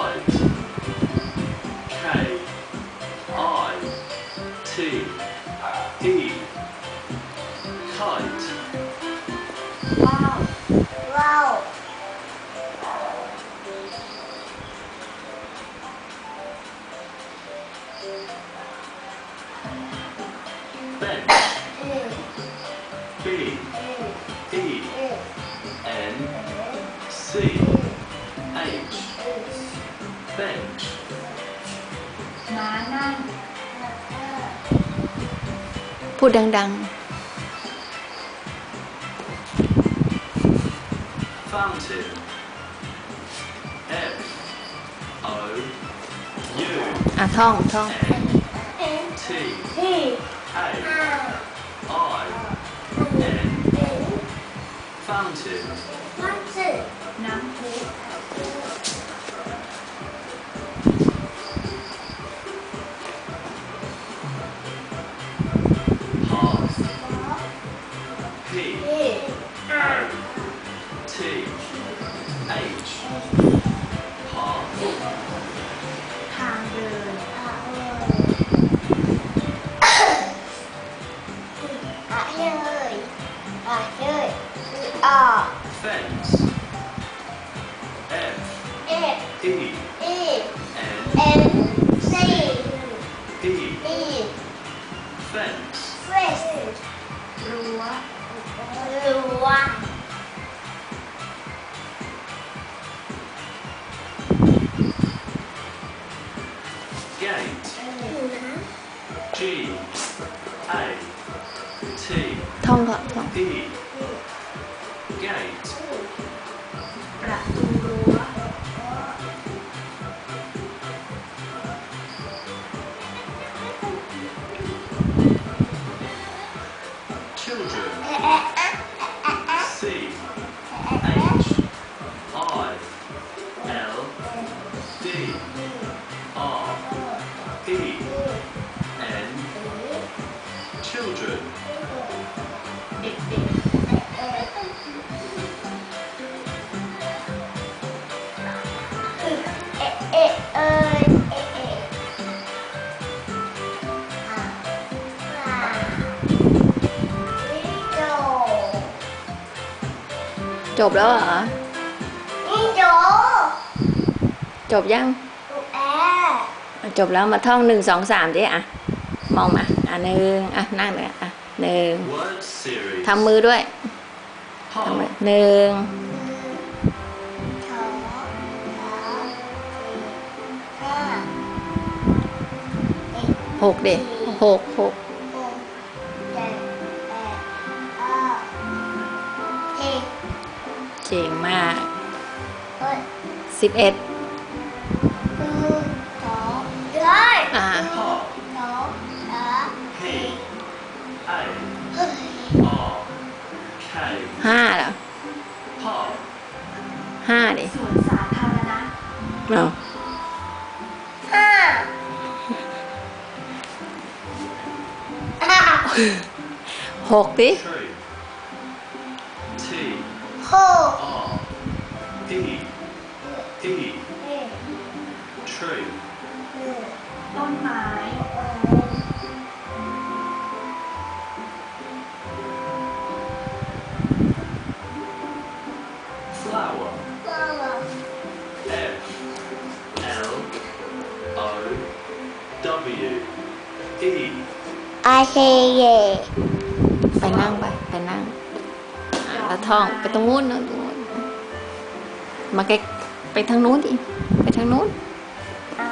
I K I T E kite. Wow. Wow. Bench ม้านั่งพูดดัง fountain F O U ๆอะท่องท่อง N เอ็น T ที่ A ห้า I หนึ่ง N หนึ่ง fountain P ที่อ่า O T H path ทางเดินอ่าเอออ่ะเฮ้ยอ่ะเฮ้ยอ่ะ fence F เอ็ด E อี N เอ็นซี E อี fence เฟสรั้ว Gate. G. A. T. 通過通。D. Gate. D R E N children. chụp đó hả? Chụp จจบแล้วเหรอนี่โจจบยังลูกแอร์อะจบแล้วมาท่องหนึ่งสองสามดิอะ มองมาอะหนึ่งอะนั่งเลยอะหนึ่ง word series ทำมือด้วยทำมือ Park หนึ่งสองสามสี่ห้าหกดิหกหกหกเจ็ดแปดเก้าสิบเจ๋งมากเฮ้ยสิบเอ็ด ห้าเหรอ Park ห้าดิสวนสาธารณะเอาห้าห้าหกดิ Tree T หก R E E Tree ต้นไม้ W E อาเซเยไปนั่งไป ไปนั่งอะแล้วท่องไปตรงนู้นนะตรงนู้นมาใกล้ไปทางนู้นดิไปทางนู้น เอา